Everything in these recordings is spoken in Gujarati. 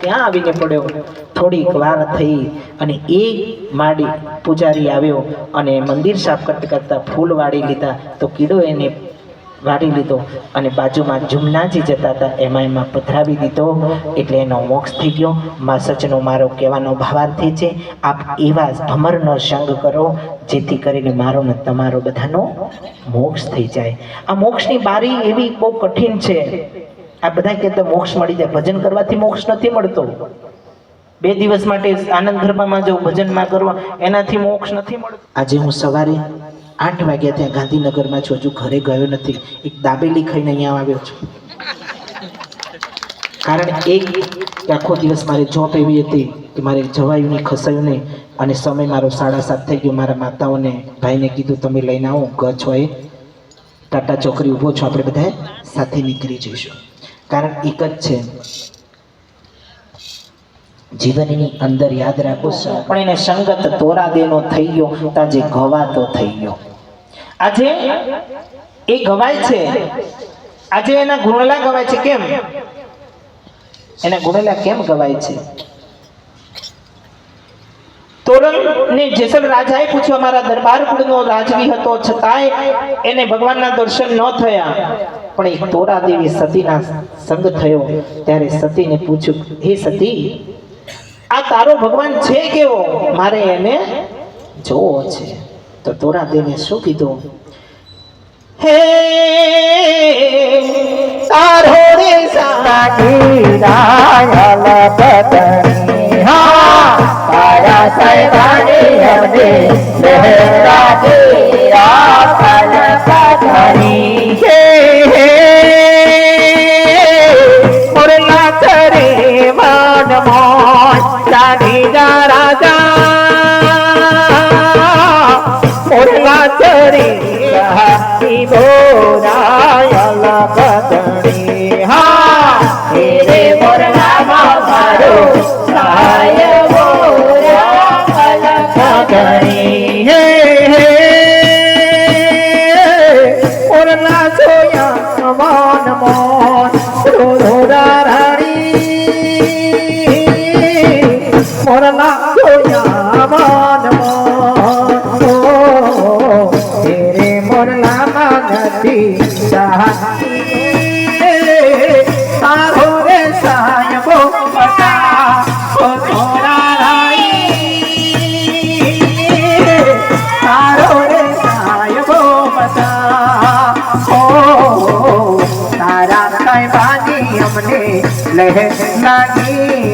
ક્યાં આવીને પડ્યો. થોડીક વાર થઈ અને એ માડી પૂજારી આવ્યો અને મંદિર સાફ કરતા કરતા ફૂલ વાળી લીધા. તો કીડો એને વાળી લીધો અને બાજુમાં જુમનાજી જતા હતા. એમાં એમાં પધરાવી દીધો. એટલે એનો મોક્ષ થઈ ગયો. મા સચનો મારો કહેવાનો ભાવાર્થ છે, આપ એવા અમરનો સંગ કરો, જેથી કરીને મારો ને તમારો બધાનો મોક્ષ થઈ જાય. આ મોક્ષની બારી એવી બહુ કઠિન છે. આ બધા કહેતા મોક્ષ મળી જાય. ભજન કરવાથી મોક્ષ નથી મળતો. બે દિવસ માટે આનંદ ગરબામાં જવું, ભજનમાં કરવા, એનાથી મોક્ષ નથી મળતો. આજે હું સવારે આઠ વાગ્યા ત્યાં ગાંધીનગરમાં છું. હજુ ઘરે ગયો નથી. એક દાબેલી ખાઈને અહીંયા આવ્યો છું. કારણ એક આખો દિવસ મારી જોબ એવી હતી કે મારે જવાયું નહીં ખસાયું નહીં અને સમય મારો સાડા સાત થઈ ગયો. મારા માતાઓને, ભાઈને કીધું, તમે લઈને આવો ગચ્છ હોય. ટાટા ચોકરી ઊભો છો. આપણે બધા સાથે નીકળી જઈશું. કારણ એક જ છે. જીવનની અંદર યાદ રાખો પણ એને સંગત તોરા દેનો થઈ ગયો, તાજે ગવાતો થઈ ગયો. આજે એ ગવાય છે. આજે એના ગુણલા ગવાય છે, કેમ? એના ગુણલા કેમ ગવાય છે? તોરણ ને જેસલ રાજાએ પૂછ્યું મારા દરબાર કુળનો રાજવી હતો, છતાંય એને ભગવાનના દર્શન ન થયા. પણ એક તોરા દેવી સતીના સંગ થયો ત્યારે સતીને પૂછ્યું, હે સતી, આ તારો ભગવાન છે કેવો? મારે એને જોવો છે. તો તોરા દેવીએ શું કીધું? હે તારો રે સા લહેલાની રાયલ કથણી હા হে। ওরে নাচরে মন মন, জানি রাজা। ওরে নাচরে শিব রায় বদনে হা রে মোর নামা ভারো সায় মোরা কলকা તારા સાહેબાની અમને લહેલાની રાયલ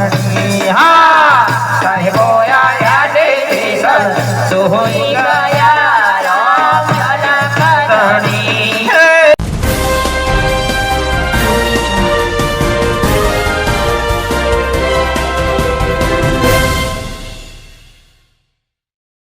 ಮಾಡಿ